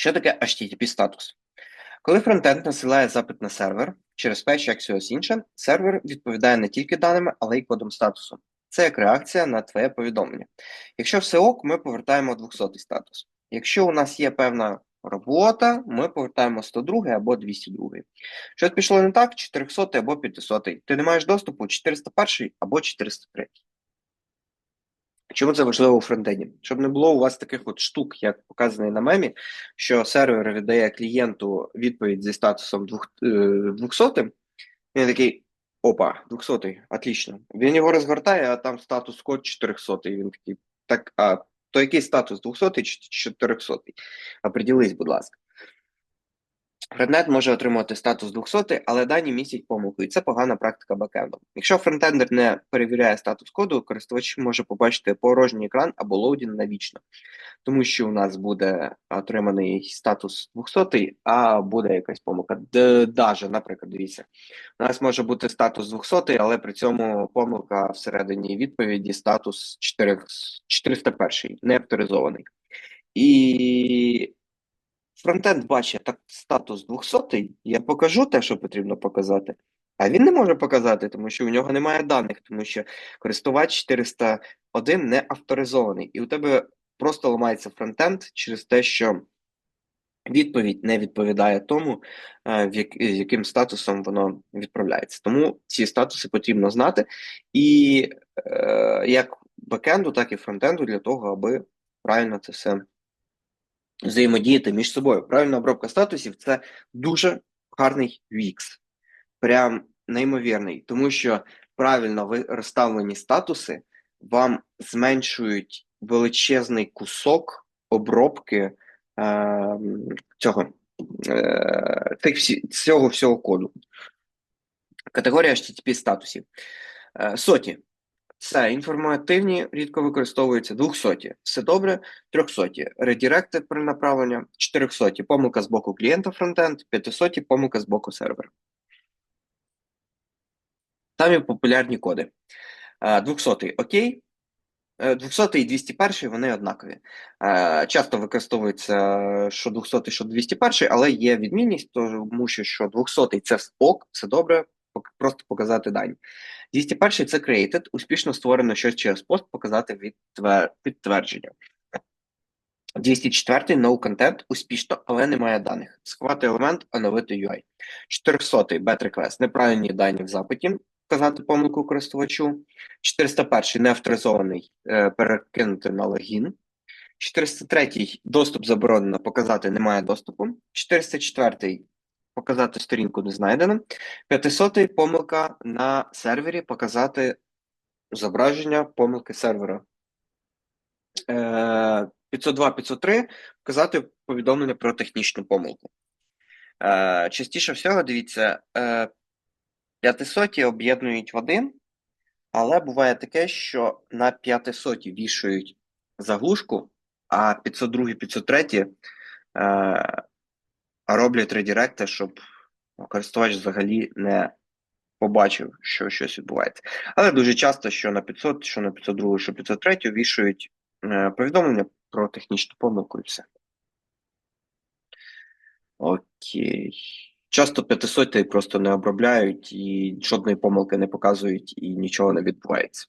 Що таке HTTP статус? Коли фронтенд насилає запит на сервер через Fetch, Axios інше, сервер відповідає не тільки даними, але й кодом статусу. Це як реакція на твоє повідомлення. Якщо все ок, ми повертаємо 200 статус. Якщо у нас є певна робота, ми повертаємо 102 або 202. Щось пішло не так, 400 або 500. Ти не маєш доступу 401 або 403. Чому це важливо у фронтенді? Щоб не було у вас таких от штук, як показаний на мемі, що сервер віддає клієнту відповідь зі статусом 200, він такий. Опа, 200, отлично. Він його розгортає, а там статус код 400. І він такий. Так, а то який статус 200 чи 400? Оприділись, будь ласка. Фронтенд може отримувати статус 200, але дані містять помилку, і це погана практика бекенду. Якщо фронтендер не перевіряє статус коду, користувач може побачити порожній екран або лоудінг навічно, тому що у нас буде отриманий статус 200, а буде якась помилка. Даже, наприклад, дивіться, у нас може бути статус 200, але при цьому помилка всередині відповіді статус 401, не авторизований. І фронтенд бачить так статус 200, я покажу те, що потрібно показати. А він не може показати, тому що у нього немає даних, тому що користувач 401 не авторизований. І у тебе просто ламається фронтенд через те, що відповідь не відповідає тому, з яким статусом воно відправляється. Тому ці статуси потрібно знати і е, як бекенду, так і фронтенду для того, аби правильно це все взаємодіяти між собою. Правильна обробка статусів це дуже гарний VX. Прям неймовірний, тому що правильно розставлені статуси вам зменшують величезний кусок обробки е, цього е, цього всього коду. Категорія HTTP статусів. Е, соті. Це інформативні, рідко використовуються 200. Все добре, 300. Редіректи перенаправлення, 400. Помилка з боку клієнта фронтенд, 500 помилка з боку сервера. Самі популярні коди. 200 окей. 200 і 201 вони однакові. Часто використовується що 200, що 201, але є відмінність, тому що що 200 це ок, це добре, просто показати дані. 201 це created, успішно створено щось через пост, показати підтвердження. 204 no content, успішно, але немає даних. Сховати елемент, оновити UI. 400 bet request, неправильні дані в запиті, вказати помилку користувачу. 401 неавторизований, е, перекинути на логін. 403 доступ заборонено, показати немає доступу. 404 показати сторінку не знайдено. 500 помилка на сервері, показати зображення помилки сервера. 502-503 е, показати повідомлення про технічну помилку. Е, частіше всього, дивіться, 500 е, об'єднують в один, але буває таке, що на 500 вішають заглушку, а 502 503 роблять редіректи, щоб користувач взагалі не побачив, що щось відбувається. Але дуже часто, що на 500, що на 502, що 503 вішають е, повідомлення про технічну помилку і все. Окей. Часто 500 просто не обробляють і жодної помилки не показують, і нічого не відбувається.